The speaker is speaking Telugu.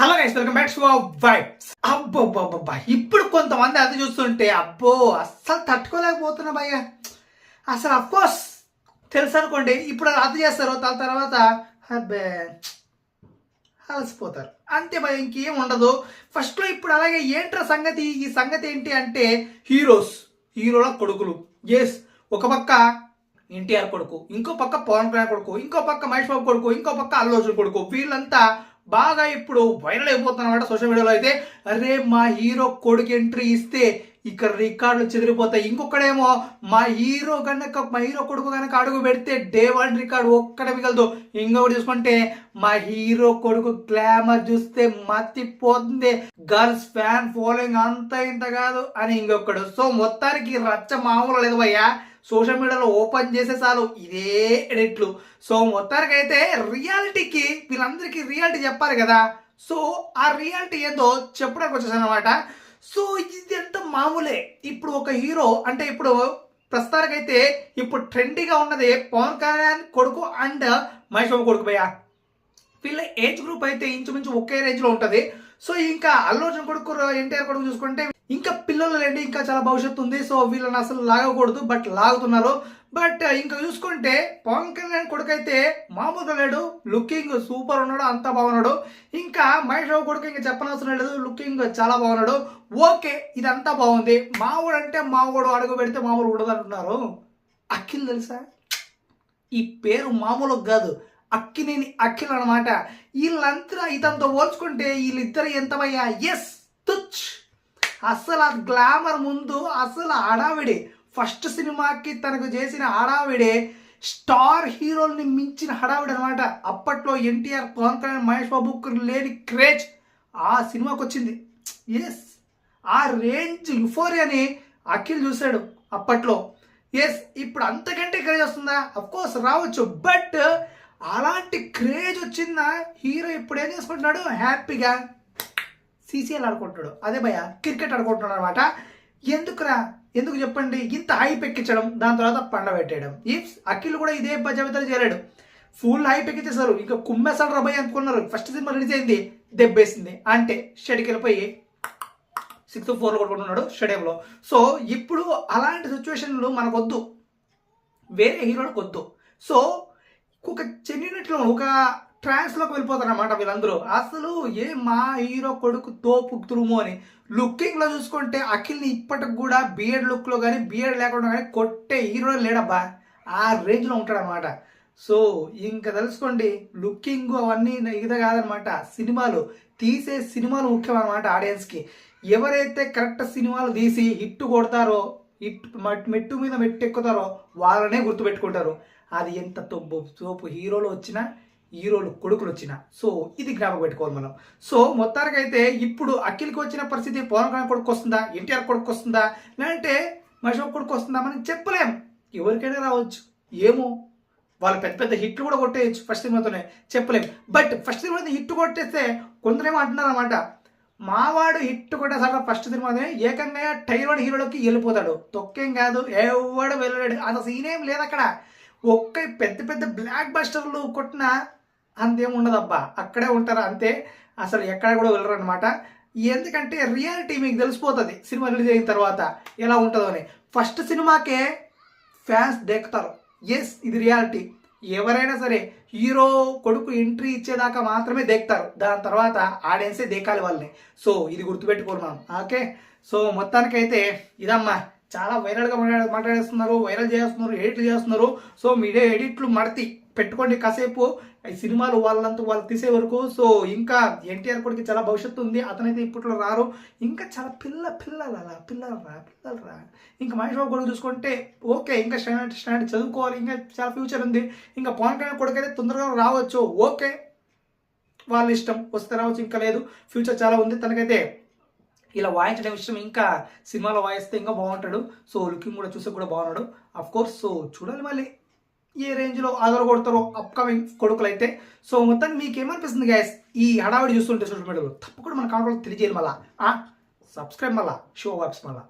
Hello guys welcome back to vibes అబ్బో అబ్బా ఇప్పుడు కొంతమంది అది చూస్తుంటే అబ్బో అస్సలు తట్టుకోలేకపోతున్నా భయ్య. అసలు అఫ్ కోర్స్ తెలుసు అనుకోండి ఇప్పుడు అది చేస్తారు దాని తర్వాత అబ్బే అలసిపోతారు. అంతే భయ ఇంకేం ఉండదు. ఫస్ట్లో ఇప్పుడు అలాగే ఏంట్రా సంగతి? ఈ సంగతి ఏంటి అంటే హీరోస్ హీరోల కొడుకులు. ఎస్ ఒక పక్క ఎన్టీఆర్ కొడుకు ఇంకో పక్క పవన్ కళ్యాణ్ కొడుకు ఇంకో పక్క మహేష్ బాబు కొడుకు ఇంకో పక్క అల్లు అర్జున్ కొడుకు. వీళ్ళంతా బాగా ఇప్పుడు వైరల్ అయిపోతున్నమాట సోషల్ మీడియాలో అయితే. అరే మా హీరో కొడుకు ఎంట్రీ ఇస్తే ఇక్కడ రికార్డులు చెదిరిపోతాయి. ఇంకొకడేమో మా హీరో కనుక మా హీరో కొడుకు కనుక అడుగు పెడితే డే వన్ రికార్డు ఒక్కడ మిగలదు. ఇంకొకటి చూసుకుంటే మా హీరో కొడుకు గ్లామర్ చూస్తే మతిపోతుంది. గర్ల్స్ ఫ్యాన్ ఫాలోయింగ్ అంత ఇంత కాదు అని ఇంకొకడు. సో మొత్తానికి రచ్చ మామూలు లేదు భయ్యా. సోషల్ మీడియాలో ఓపెన్ చేసే చాలు ఇదే ఎడిట్లు. సో మొత్తానికి అయితే రియాలిటీకి వీళ్ళందరికీ రియాలిటీ చెప్పాలి కదా. సో ఆ రియాలిటీ ఏందో చెప్పడానికి వచ్చేసాను అనమాట సో ఇది ఎంత మామూలే. ఇప్పుడు ఒక హీరో అంటే ఇప్పుడు ప్రస్తుతానికైతే ఇప్పుడు ట్రెండీగా ఉన్నది పవన్ కళ్యాణ్ కొడుకు అండ్ మహేష్ బాబు కొడుకు భయ్యా. వీళ్ళ ఏజ్ గ్రూప్ అయితే ఇంచుమించు ఒకే రేంజ్లో ఉంటుంది. సో ఇంకా అల్లు అర్జున్ కొడుకు ఎన్టీఆర్ కొడుకు చూసుకుంటే ఇంకా పిల్లలు లేండి ఇంకా చాలా భవిష్యత్తు ఉంది. సో వీళ్ళని అసలు లాగకూడదు బట్ లాగుతున్నారు. బట్ ఇంకా చూసుకుంటే పవన్ కళ్యాణ్ కొడుకు అయితే మామూలుగా లేడు. లుకింగ్ సూపర్ ఉన్నాడు అంతా బాగున్నాడు. ఇంకా మహేష్ బాబు కొడుకు ఇంకా చెప్పనవసరం లేదు. లుకింగ్ చాలా బాగున్నాడు. ఓకే ఇదంతా బాగుంది. మావాడు అంటే మావాడు అడుగు పెడితే మామూలు ఉండదు అంటున్నారు అఖిల్ తెలుసా? ఈ పేరు మామూలు కాదు. అక్కినేని అఖిల్ అనమాట వీళ్ళంతా ఇతనితో పోల్చుకుంటే వీళ్ళిద్దరు ఎంతమయ్యా? ఎస్ తుచ్. అసలు ఆ గ్లామర్ ముందు అసలు హడావిడి. ఫస్ట్ సినిమాకి తనకు చేసిన హడావిడే స్టార్ హీరోల్ని మించిన హడావిడి అనమాట అప్పట్లో ఎన్టీఆర్ పవన్ కళ్యాణ్ మహేష్ బాబుకు లేని క్రేజ్ ఆ సినిమాకి వచ్చింది. ఎస్ ఆ రేంజ్ యుఫోరియాని అఖిల్ చూశాడు అప్పట్లో. ఎస్ ఇప్పుడు అంతకంటే క్రేజ్ వస్తుందా? అఫ్ కోర్స్ రావచ్చు. బట్ అలాంటి క్రేజ్ వచ్చిందా? హీరో ఇప్పుడు ఏం చేసుకుంటున్నాడు? హ్యాపీగా సీసీఎల్ ఆడుకుంటాడు అదే భయ క్రికెట్ ఆడుకుంటున్నాడు అనమాట ఎందుకురా? ఎందుకు చెప్పండి? ఇంత హైప్ ఎక్కించడం దాని తర్వాత పండ పెట్టేయడం. ఇఫ్ అఖిల్ కూడా ఇదే జాబితాలు చేరాడు ఫుల్ హైప్ ఎక్కించేశారు. ఇంకా కుమ్మేసాడు రబాయ్ అనుకున్నారు. ఫస్ట్ సినిమా రిలీజ్ అయింది. దెబ్బేసింది. అంటే షెడ్కి వెళ్ళిపోయి సిక్స్త్ ఫోర్లో కొట్టుకుంటున్నాడు స్టేడియంలో సో ఇప్పుడు అలాంటి సిచ్యువేషన్లు మనకొద్దు. వేరే హీరోలకు వద్దు సో ఒక చెన్యూనిట్లో ఒక ట్రాన్స్లోకి వెళ్ళిపోతారు అనమాట వీళ్ళందరూ. అసలు ఏ మా హీరో కొడుకు తోపు తురుము అని. లుకింగ్లో చూసుకుంటే అఖిల్ని ఇప్పటికి కూడా బియర్డ్ లుక్లో కానీ బియర్డ్ లేకుండా కానీ కొట్టే హీరో లేడబ్బా. ఆ రేంజ్లో ఉంటాడనమాట సో ఇంకా తెలుసుకోండి లుకింగ్ అవన్నీ ఇది కాదనమాట సినిమాలు తీసే సినిమాలు ముఖ్యం అనమాట ఆడియన్స్కి ఎవరైతే కరెక్ట్ సినిమాలు తీసి హిట్ కొడతారో హిట్ మెట్టు మీద మెట్టు ఎక్కుతారో వాళ్ళనే గుర్తుపెట్టుకుంటారు. అది ఎంత తొబ్బు తోపు హీరోలు వచ్చినా హీరోలు కొడుకులు వచ్చిన సో ఇది జ్ఞాపకం పెట్టుకోవాలి మనం. సో మొత్తానికి అయితే ఇప్పుడు అఖిల్కి వచ్చిన పరిస్థితి పవన్ కళ్యాణ్ కొడుకు వస్తుందా? ఎన్టీఆర్ కొడుకు వస్తుందా? లేదంటే మహేష్ కొడుకు వస్తుందా మనం చెప్పలేం. ఎవరికైనా రావచ్చు. ఏమో. వాళ్ళు పెద్ద పెద్ద హిట్లు కూడా కొట్టేయచ్చు ఫస్ట్ సినిమాతోనే. చెప్పలేం. బట్ ఫస్ట్ సినిమా హిట్ కొట్టేస్తే కొందరేమో అంటున్నారు అనమాట మావాడు హిట్ కొట్టేసాక ఫస్ట్ సినిమానే ఏకంగా టైర్ హీరోలోకి వెళ్ళిపోతాడు. తొక్కేం కాదు ఎవడు వెళ్ళలేడు. అసలు సీన్ ఏం లేదు అక్కడ ఒక్క పెద్ద పెద్ద బ్లాక్ బస్టర్లు కొట్టిన అంతేం ఉండదబ్బా అక్కడే ఉంటారు? అంతే. అసలు ఎక్కడ కూడా వెళ్ళరు అనమాట ఎందుకంటే రియాలిటీ మీకు తెలిసిపోతుంది. సినిమా రిలీజ్ అయిన తర్వాత ఎలా ఉంటుందో అని. ఫస్ట్ సినిమాకే ఫ్యాన్స్ దెక్కుతారు. ఎస్ ఇది రియాలిటీ. ఎవరైనా సరే హీరో కొడుకు ఎంట్రీ ఇచ్చేదాకా మాత్రమే దేక్తారు దాని తర్వాత ఆడియన్సే దేకాలి వాళ్ళని. సో ఇది గుర్తుపెట్టుకోరు మనం. ఓకే? సో మొత్తానికైతే ఇదమ్మా. చాలా వైరల్గా మాట్లాడే మాట్లాడేస్తున్నారు వైరల్ చేస్తున్నారు ఎడిట్లు చేస్తున్నారు. సో మీడియా ఎడిట్లు మడతి పెట్టుకోండి కాసేపు. ఈ సినిమాలు వాళ్ళంతా వాళ్ళు తీసే వరకు. సో ఇంకా ఎన్టీఆర్ కొడుకు చాలా భవిష్యత్తు ఉంది. అతనైతే ఇప్పట్లో రారు. ఇంకా చాలా పిల్ల పిల్లలరా పిల్లలరా పిల్లలరా. ఇంకా మహేష్ బాబు కొడుకు చూసుకుంటే ఓకే ఇంకా స్టాండర్డ్ స్టాండర్డ్ చదువుకోవాలి. ఇంకా చాలా ఫ్యూచర్ ఉంది. ఇంకా పవన్ కళ్యాణ్ కొడుకు అయితే తొందరగా రావచ్చు. ఓకే వాళ్ళ ఇష్టం. వస్తే రావచ్చు ఇంకా లేదు. ఫ్యూచర్ చాలా ఉంది. తనకైతే ఇలా వాయించడం విషయం ఇంకా సినిమాలో వాయిస్తే ఇంకా బాగుంటాడు. సో లుకింగ్ కూడా చూసే కూడా బాగున్నాడు. అఫ్ కోర్స్ సో చూడాలి మళ్ళీ. ఏ రేంజ్లో ఆధార కొడతారో అప్కమింగ్ కొడుకులు అయితే సో మొత్తం మీకు ఏమనిపిస్తుంది గ్యాస్ ఈ హడావిడి చూస్తుంటే సోషల్ మీడియాలో తప్పకుండా మన కామెంట్లో తెలియజేయాలి మళ్ళా. సబ్స్క్రైబ్ మళ్ళా. షో వాప్స్ మళ్ళా.